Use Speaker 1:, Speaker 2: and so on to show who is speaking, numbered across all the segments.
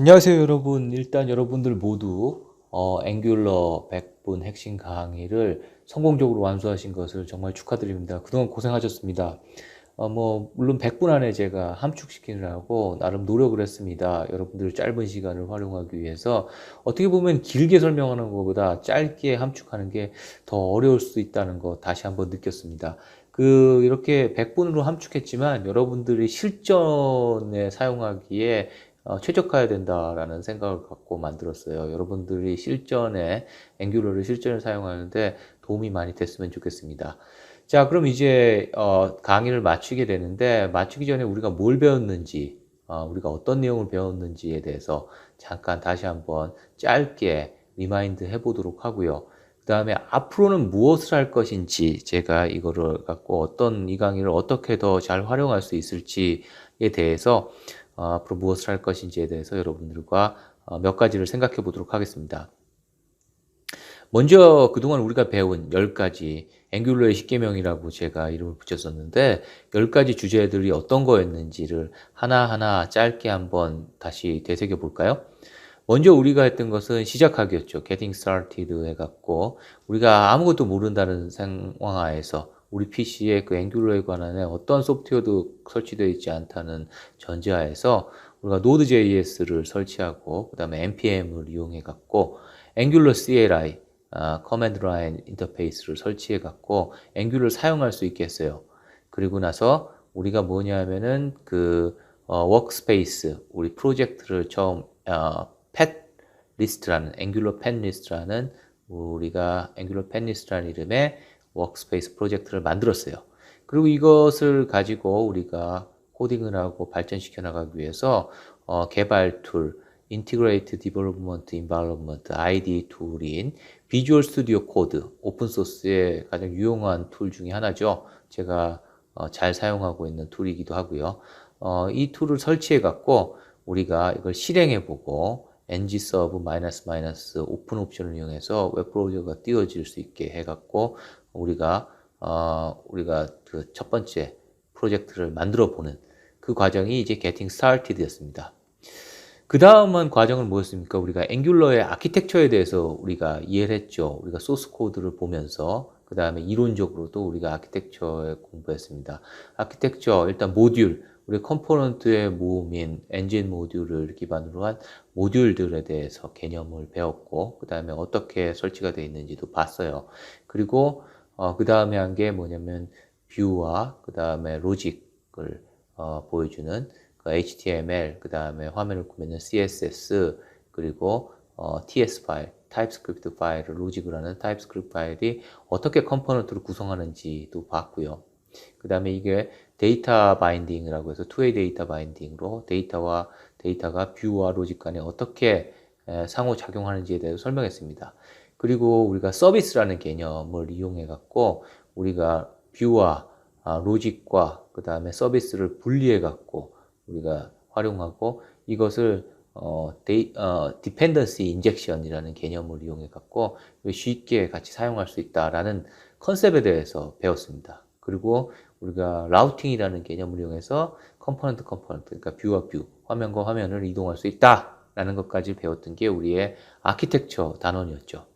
Speaker 1: 안녕하세요, 여러분. 일단 여러분들 모두 어, 앵귤러 100분 핵심 강의를 성공적으로 완수하신 것을 정말 축하드립니다. 그동안 고생하셨습니다. 어, 뭐, 물론 100분 안에 제가 함축시키느라고 나름 노력을 했습니다. 여러분들 짧은 시간을 활용하기 위해서 어떻게 보면 길게 설명하는 것보다 짧게 함축하는 게 더 어려울 수도 있다는 거 다시 한번 느꼈습니다. 그, 이렇게 100분으로 함축했지만 여러분들이 실전에 사용하기에 어, 최적화해야 된다라는 생각을 갖고 만들었어요. 여러분들이 실전에 앵귤러를 실전에 사용하는데 도움이 많이 됐으면 좋겠습니다. 자, 그럼 이제 어, 강의를 마치게 되는데 마치기 전에 우리가 뭘 배웠는지, 어, 우리가 어떤 내용을 배웠는지에 대해서 잠깐 다시 한번 짧게 리마인드 해보도록 하고요. 그 다음에 앞으로는 무엇을 할 것인지 제가 이거를 갖고 어떤 이 강의를 어떻게 더 잘 활용할 수 있을지에 대해서 어, 앞으로 무엇을 할 것인지에 대해서 여러분들과 어, 몇 가지를 생각해 보도록 하겠습니다. 먼저 그동안 우리가 배운 10가지 앵귤러의 10개명이라고 제가 이름을 붙였었는데 10가지 주제들이 어떤 거였는지를 하나하나 짧게 한번 다시 되새겨 볼까요? 먼저 우리가 했던 것은 시작하기였죠. Getting started 해갖고 우리가 아무것도 모른다는 상황하에서 우리 PC에 그 앵귤러에 관한 어떤 소프트웨어도 설치되어 있지 않다는 전제하에서 우리가 Node.js를 설치하고 그 다음에 npm을 이용해 갖고 Angular CLI 아, 커맨드 라인 인터페이스를 설치해 갖고 앵귤을 사용할 수 있게 했어요. 그리고 나서 우리가 뭐냐면은 그 어, 워크스페이스 우리 프로젝트를 처음 어, 펫 리스트라는 앵귤러 펫 리스트라는 우리가 앵귤러 펫 리스트라는 이름의 워크스페이스 프로젝트를 만들었어요. 그리고 이것을 가지고 우리가 코딩을 하고 발전시켜 나가기 위해서 어, 개발 툴, Integrated Development Environment, IDE 툴인 비주얼 스튜디오 코드, 오픈 소스의 가장 유용한 툴 중에 하나죠. 제가 어, 잘 사용하고 있는 툴이기도 하고요. 어, 이 툴을 설치해 갖고 우리가 이걸 실행해 보고 ngsub 마이너스 마이너스 오픈 옵션을 이용해서 웹 브라우저가 띄워질 수 있게 해 갖고 우리가 어, 우리가 그 첫 번째 프로젝트를 만들어 보는 그 과정이 이제 getting started였습니다. 그 다음한 과정은 뭐였습니까? 우리가 앵귤러의 아키텍처에 대해서 우리가 이해를 했죠. 우리가 소스 코드를 보면서 그 다음에 이론적으로도 우리가 아키텍처에 공부했습니다. 아키텍처 일단 모듈 우리 컴포넌트의 모음인 엔진 모듈을 기반으로 한 모듈들에 대해서 개념을 배웠고 그 다음에 어떻게 설치가 되어 있는지도 봤어요. 그리고 어, 그 다음에 한 게 뭐냐면 뷰와 그 다음에 로직을 어, 보여주는 그 HTML, 그 다음에 화면을 꾸미는 CSS, 그리고 어, TS 파일, 타입스크립트 파일을 로직을 하는 타입스크립트 파일이 어떻게 컴포넌트를 구성하는지도 봤고요. 그 다음에 이게 데이터 바인딩이라고 해서 투웨이 데이터 바인딩으로 데이터와 데이터가 뷰와 로직 간에 어떻게 상호작용하는지에 대해서 설명했습니다. 그리고 우리가 서비스라는 개념을 이용해 갖고 우리가 뷰와 아, 로직과 그 다음에 서비스를 분리해 갖고 우리가 활용하고 이것을 어, 데이, 어, 디펜던시 인젝션이라는 개념을 이용해 갖고 쉽게 같이 사용할 수 있다라는 컨셉에 대해서 배웠습니다. 그리고 우리가 라우팅이라는 개념을 이용해서 컴포넌트 컴포넌트 그러니까 뷰와 뷰 화면과 화면을 이동할 수 있다라는 것까지 배웠던 게 우리의 아키텍처 단원이었죠.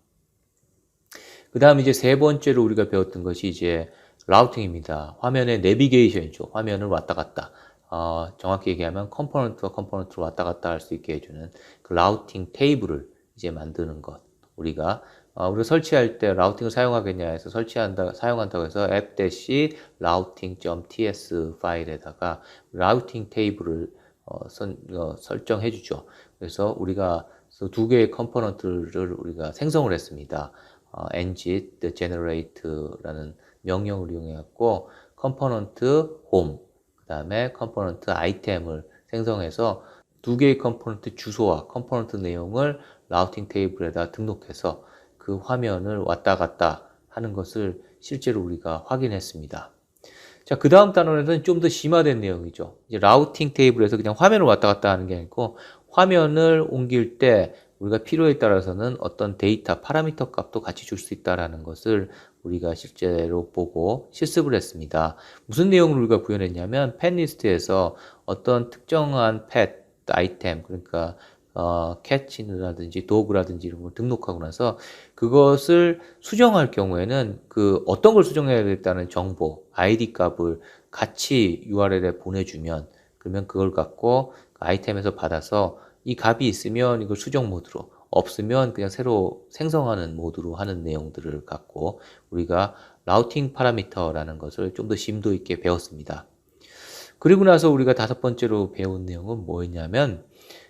Speaker 1: 그 다음 이제 세 번째로 우리가 배웠던 것이 이제 라우팅입니다. 화면의 내비게이션이죠. 화면을 왔다 갔다. 어, 정확히 얘기하면 컴포넌트와 컴포넌트로 왔다 갔다 할 수 있게 해주는 그 라우팅 테이블을 이제 만드는 것. 우리가 어, 우리가 설치할 때 라우팅을 사용하겠냐 해서 설치한다 사용한다고 해서 app-routing.ts 파일에다가 라우팅 테이블을 어, 선, 어, 설정해 주죠. 그래서 우리가 두 개의 컴포넌트를 우리가 생성을 했습니다. 어, ngit generate라는 명령을 이용해 갖고 컴포넌트 home 그 다음에 컴포넌트 아이템을 생성해서 두 개의 컴포넌트 주소와 컴포넌트 내용을 라우팅 테이블에다 등록해서 그 화면을 왔다 갔다 하는 것을 실제로 우리가 확인했습니다. 자, 그 다음 단원에서는 좀 더 심화된 내용이죠. 이제 라우팅 테이블에서 그냥 화면을 왔다 갔다 하는 게 아니고 화면을 옮길 때 우리가 필요에 따라서는 어떤 데이터 파라미터 값도 같이 줄 수 있다라는 것을 우리가 실제로 보고 실습을 했습니다. 무슨 내용을 우리가 구현했냐면 펫 리스트에서 어떤 특정한 펫 아이템 그러니까 어, 캐치라든지 도그라든지 이런 걸 등록하고 나서 그것을 수정할 경우에는 그 어떤 걸 수정해야겠다는 정보, 아이디 값을 같이 URL에 보내주면 그러면 그걸 갖고 아이템에서 받아서 이 값이 있으면 이걸 수정 모드로 없으면 그냥 새로 생성하는 모드로 하는 내용들을 갖고 우리가 라우팅 파라미터라는 것을 좀 더 심도 있게 배웠습니다. 그리고 나서 우리가 다섯 번째로 배운 내용은 뭐였냐면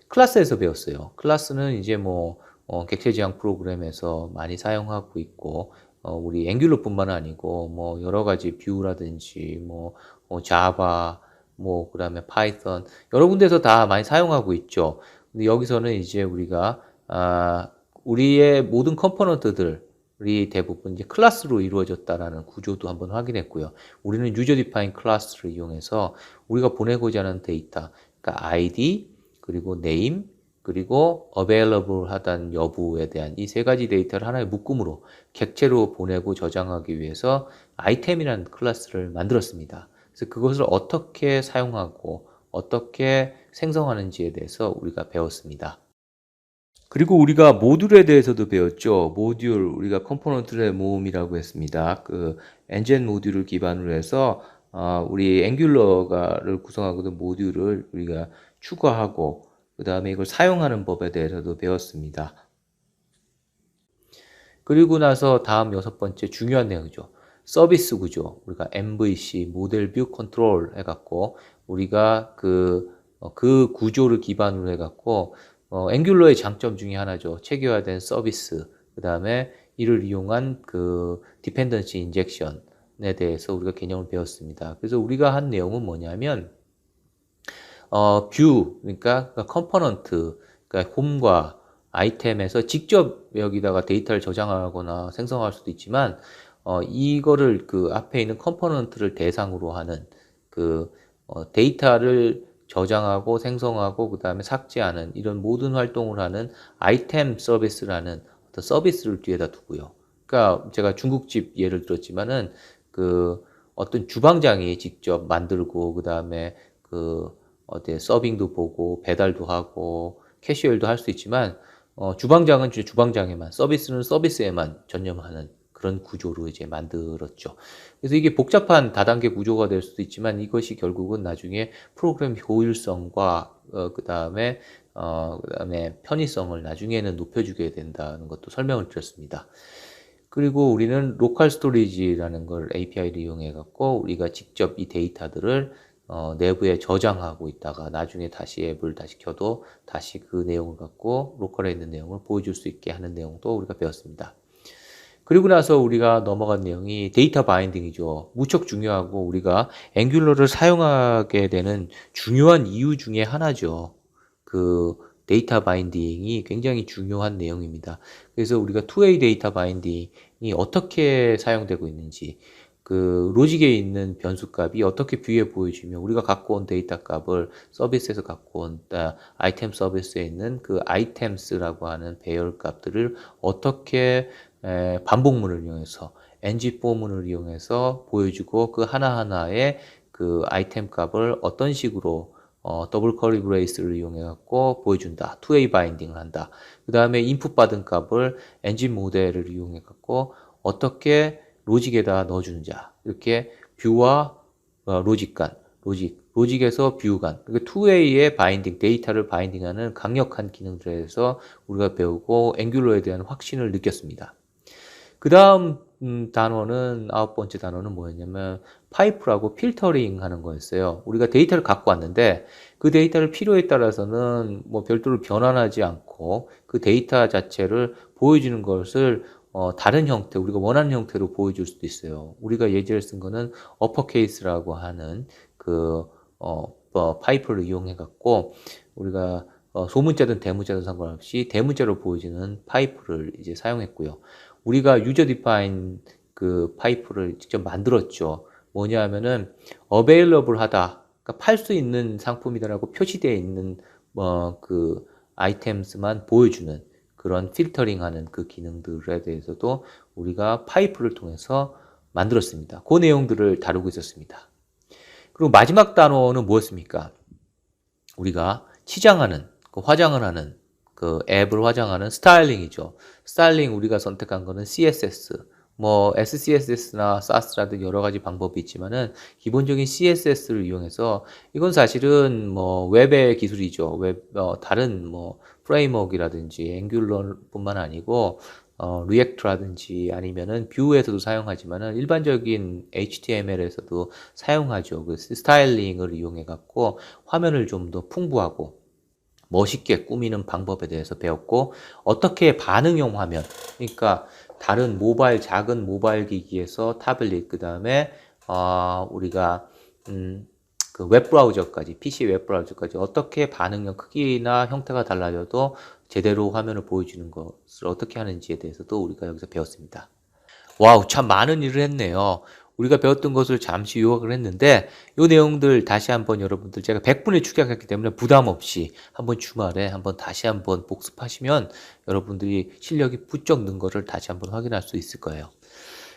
Speaker 1: 클래스에서 배웠어요. 클래스는 이제 뭐 어, 객체 지향 프로그램에서 많이 사용하고 있고 어, 우리 앵귤러뿐만 아니고 뭐 여러 가지 뷰라든지 뭐 어, 자바 뭐 그다음에 파이썬 여러 군데서 다 많이 사용하고 있죠. 근데 여기서는 이제 우리가 아, 우리의 모든 컴포넌트들이 대부분 이제 클래스로 이루어졌다라는 구조도 한번 확인했고요. 우리는 유저 디파인 클래스를 이용해서 우리가 보내고자 하는 데이터, 그러니까 ID 그리고 name 그리고 available 하단 여부에 대한 이 세 가지 데이터를 하나의 묶음으로 객체로 보내고 저장하기 위해서 아이템이라는 클래스를 만들었습니다. 그래서 그것을 어떻게 사용하고 어떻게 생성하는지에 대해서 우리가 배웠습니다. 그리고 우리가 모듈에 대해서도 배웠죠. 모듈 우리가 컴포넌트의 모음이라고 했습니다. 그 엔진 모듈을 기반으로 해서 어, 우리 앵귤러가를 구성하거든 모듈을 우리가 추가하고 그 다음에 이걸 사용하는 법에 대해서도 배웠습니다. 그리고 나서 다음 여섯 번째 중요한 내용이죠. 서비스 구조. 우리가 MVC, 모델 뷰 컨트롤 해갖고, 우리가 그, 어, 그 구조를 기반으로 해갖고, 어, 앵귤러의 장점 중에 하나죠. 체계화된 서비스. 그 다음에 이를 이용한 그 디펜던시 인젝션에 대해서 우리가 개념을 배웠습니다. 그래서 우리가 한 내용은 뭐냐면, 어, 뷰, 그러니까 컴포넌트, 그러니까 홈과 아이템에서 직접 여기다가 데이터를 저장하거나 생성할 수도 있지만, 어, 이거를 그 앞에 있는 컴포넌트를 대상으로 하는 그 어, 데이터를 저장하고 생성하고 그 다음에 삭제하는 이런 모든 활동을 하는 아이템 서비스라는 어떤 서비스를 뒤에다 두고요. 그러니까 제가 중국집 예를 들었지만은 그 어떤 주방장이 직접 만들고 그 다음에 그 어디 서빙도 보고 배달도 하고 캐시얼도 할 수 있지만 어, 주방장은 주방장에만 서비스는 서비스에만 전념하는 그런 구조로 이제 만들었죠. 그래서 이게 복잡한 다단계 구조가 될 수도 있지만 이것이 결국은 나중에 프로그램 효율성과 어, 그 다음에 어, 그 다음에 편의성을 나중에는 높여주게 된다는 것도 설명을 드렸습니다. 그리고 우리는 로컬 스토리지라는 걸 API를 이용해 갖고 우리가 직접 이 데이터들을 어, 내부에 저장하고 있다가 나중에 다시 앱을 다시 켜도 다시 그 내용을 갖고 로컬에 있는 내용을 보여줄 수 있게 하는 내용도 우리가 배웠습니다. 그리고 나서 우리가 넘어간 내용이 데이터 바인딩이죠. 무척 중요하고 우리가 앵귤러를 사용하게 되는 중요한 이유 중에 하나죠. 그 데이터 바인딩이 굉장히 중요한 내용입니다. 그래서 우리가 2A 데이터 바인딩이 어떻게 사용되고 있는지 그 로직에 있는 변수 값이 어떻게 뷰에 보여지며 우리가 갖고 온 데이터 값을 서비스에서 갖고 온 아이템 서비스에 있는 그 아이템스라고 하는 배열 값들을 어떻게 에, 반복문을 이용해서 ng 포문을 이용해서 보여주고 그 하나하나의 그 아이템 값을 어떤 식으로 어, 더블 커리 브레이스를 이용해 갖고 보여준다. 2A 바인딩을 한다. 그 다음에 인풋 받은 값을 엔진 모델을 이용해 갖고 어떻게 로직에다 넣어주는 자 이렇게 뷰와 어, 로직 간 로직 로직에서 뷰 간 그러니까 2A의 바인딩 데이터를 바인딩하는 강력한 기능들에 대해서 우리가 배우고 앵귤러에 대한 확신을 느꼈습니다. 그 다음 음, 단어는 아홉 번째 단어는 뭐였냐면 파이프라고 필터링 하는 거였어요. 우리가 데이터를 갖고 왔는데 그 데이터를 필요에 따라서는 뭐 별도로 변환하지 않고 그 데이터 자체를 보여주는 것을 어, 다른 형태, 우리가 원하는 형태로 보여줄 수도 있어요. 우리가 예제를 쓴 거는 어퍼케이스라고 하는 그, 어, 어 파이프를 이용해 갖고 우리가 어, 소문자든 대문자든 상관없이 대문자로 보여지는 파이프를 이제 사용했고요. 우리가 유저 디파인 그 파이프를 직접 만들었죠. 뭐냐 하면은 available 하다. 그러니까 팔 수 있는 상품이다라고 표시되어 있는 뭐그 아이템스만 보여주는 그런 필터링 하는 그 기능들에 대해서도 우리가 파이프를 통해서 만들었습니다. 그 내용들을 다루고 있었습니다. 그리고 마지막 단어는 무엇입니까? 우리가 치장하는, 그 화장을 하는 그 앱을 화장하는 스타일링이죠. 스타일링 우리가 선택한 거는 CSS. 뭐 SCSS나 SAS라든 여러 가지 방법이 있지만은 기본적인 CSS를 이용해서 이건 사실은 뭐 웹의 기술이죠. 웹 어, 다른 뭐 프레임워크라든지 앵귤러뿐만 아니고 어, 리액트라든지 아니면은 뷰에서도 사용하지만은 일반적인 HTML에서도 사용하죠. 그 스타일링을 이용해 갖고 화면을 좀 더 풍부하고 멋있게 꾸미는 방법에 대해서 배웠고 어떻게 반응형 화면 그러니까 다른 모바일 작은 모바일 기기에서 타블릿 그 다음에 어, 우리가 음, 그 웹브라우저까지 PC 웹브라우저까지 어떻게 반응형 크기나 형태가 달라져도 제대로 화면을 보여주는 것을 어떻게 하는지에 대해서도 우리가 여기서 배웠습니다. 와우 참 많은 일을 했네요. 우리가 배웠던 것을 잠시 요약을 했는데 이 내용들 다시 한번 여러분들 제가 100분에 축약했기 때문에 부담 없이 한번 주말에 한번 다시 한번 복습하시면 여러분들이 실력이 부쩍 는 거를 다시 한번 확인할 수 있을 거예요.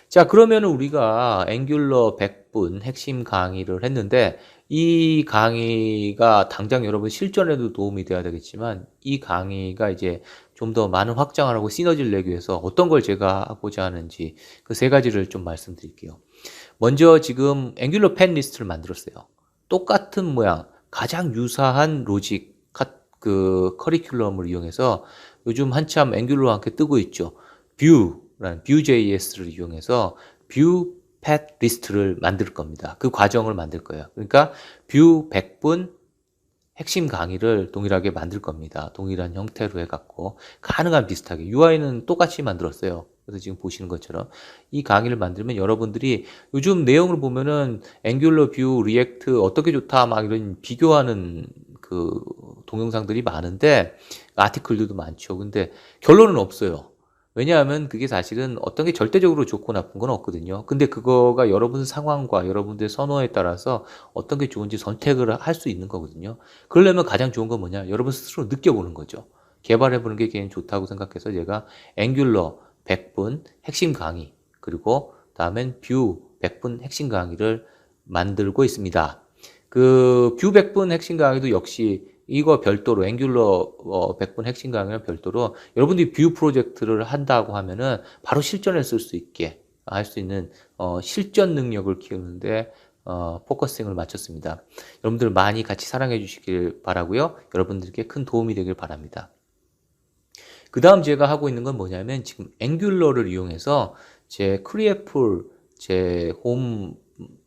Speaker 1: 자, 그러면 우리가 앵귤러 100분 핵심 강의를 했는데 이 강의가 당장 여러분 실전에도 도움이 돼야 되겠지만 이 강의가 이제 좀 더 많은 확장을 하고 시너지를 내기 위해서 어떤 걸 제가 하고자 하는지 그 세 가지를 좀 말씀드릴게요. 먼저 지금 앵귤러 펜 리스트를 만들었어요. 똑같은 모양, 가장 유사한 로직 그 커리큘럼을 이용해서 요즘 한참 앵귤러와 함께 뜨고 있죠. 뷰라는 뷰.js를 이용해서 뷰 팻 리스트를 만들 겁니다. 그 과정을 만들 거예요. 그러니까 뷰 100분 핵심 강의를 동일하게 만들 겁니다. 동일한 형태로 해갖고 가능한 비슷하게 UI는 똑같이 만들었어요. 그래서 지금 보시는 것처럼 이 강의를 만들면 여러분들이 요즘 내용을 보면은 앵귤러 뷰, 리액트 어떻게 좋다 막 이런 비교하는 그 동영상들이 많은데 아티클들도 많죠. 근데 결론은 없어요. 왜냐하면 그게 사실은 어떤 게 절대적으로 좋고 나쁜 건 없거든요. 근데 그거가 여러분 상황과 여러분들의 선호에 따라서 어떤 게 좋은지 선택을 할 수 있는 거거든요. 그러려면 가장 좋은 건 뭐냐? 여러분 스스로 느껴보는 거죠. 개발해보는 게 개인 좋다고 생각해서 제가 앵귤러 100분 핵심 강의 그리고 다음엔 뷰 100분 핵심 강의를 만들고 있습니다. 그 뷰 100분 핵심 강의도 역시 이거 별도로 앵귤러 어, 100분 핵심 강의는 별도로 여러분들이 뷰 프로젝트를 한다고 하면은 바로 실전에 쓸 수 있게 할 수 있는 어, 실전 능력을 키우는데 어, 포커싱을 마쳤습니다. 여러분들 많이 같이 사랑해 주시길 바라고요. 여러분들께 큰 도움이 되길 바랍니다. 그 다음 제가 하고 있는 건 뭐냐면 지금 앵귤러를 이용해서 제 크리에풀 제 홈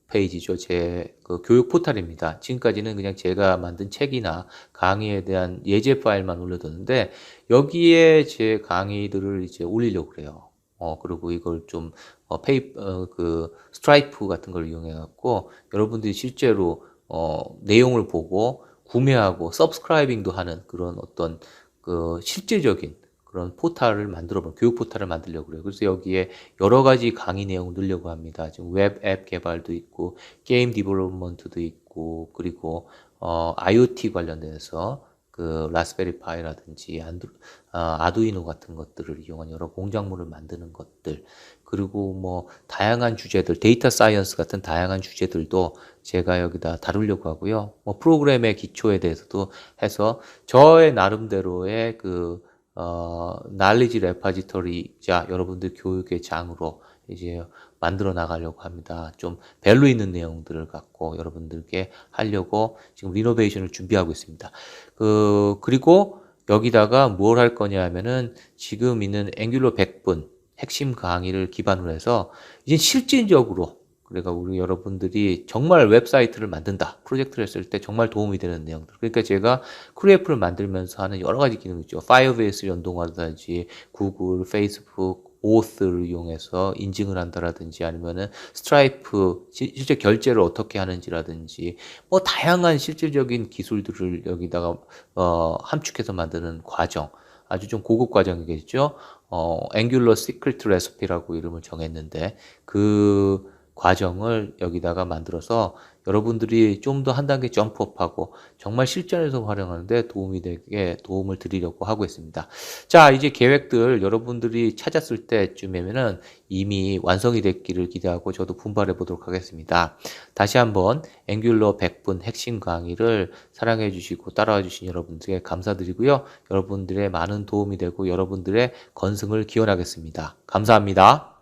Speaker 1: 페이지죠. 제 그 교육 포탈입니다. 지금까지는 그냥 제가 만든 책이나 강의에 대한 예제 파일만 올려뒀는데 여기에 제 강의들을 이제 올리려고 그래요. 어, 그리고 이걸 좀, 어, 페이, 어, 그, 스트라이프 같은 걸 이용해갖고, 여러분들이 실제로, 어, 내용을 보고, 구매하고, 서브스크라이빙도 하는 그런 어떤, 그, 실제적인 그런 포탈을 만들어 볼 교육 포탈을 만들려고 그래요. 그래서 여기에 여러 가지 강의 내용을 넣으려고 합니다. 지금 웹 앱 개발도 있고 게임 디벨롭먼트도 있고 그리고 어 IoT 관련돼서 그 라스베리 파이라든지 안드, 어, 아두이노 같은 것들을 이용한 여러 공작물을 만드는 것들 그리고 뭐 다양한 주제들 데이터 사이언스 같은 다양한 주제들도 제가 여기다 다루려고 하고요. 뭐 프로그램의 기초에 대해서도 해서 저의 나름대로의 그 어, 날리지 레파지터리자 여러분들 교육의 장으로 이제 만들어 나가려고 합니다. 좀 밸류 있는 내용들을 갖고 여러분들께 하려고 지금 리노베이션을 준비하고 있습니다. 그, 그리고 여기다가 뭘 할 거냐 하면은 지금 있는 앵귤러 100분 핵심 강의를 기반으로 해서 이제 실질적으로 그러니까 우리 여러분들이 정말 웹사이트를 만든다. 프로젝트를 했을 때 정말 도움이 되는 내용들. 그러니까 제가 크리에프를 만들면서 하는 여러 가지 기능이 있죠. 파이어베이스 연동하든지 구글, 페이스북, 오스를 이용해서 인증을 한다라든지 아니면은 스트라이프 실제 결제를 어떻게 하는지라든지 뭐 다양한 실질적인 기술들을 여기다가 어 함축해서 만드는 과정 아주 좀 고급 과정이겠죠. 어 앵귤러 시크릿 레시피라고 이름을 정했는데 그 과정을 여기다가 만들어서 여러분들이 좀 더 한 단계 점프업하고 정말 실전에서 활용하는데 도움이 되게 도움을 드리려고 하고 있습니다. 자, 이제 계획들 여러분들이 찾았을 때쯤이면은 이미 완성이 됐기를 기대하고 저도 분발해 보도록 하겠습니다. 다시 한번 앵귤러 100분 핵심 강의를 사랑해 주시고 따라와 주신 여러분들께 감사드리고요. 여러분들의 많은 도움이 되고 여러분들의 건승을 기원하겠습니다. 감사합니다.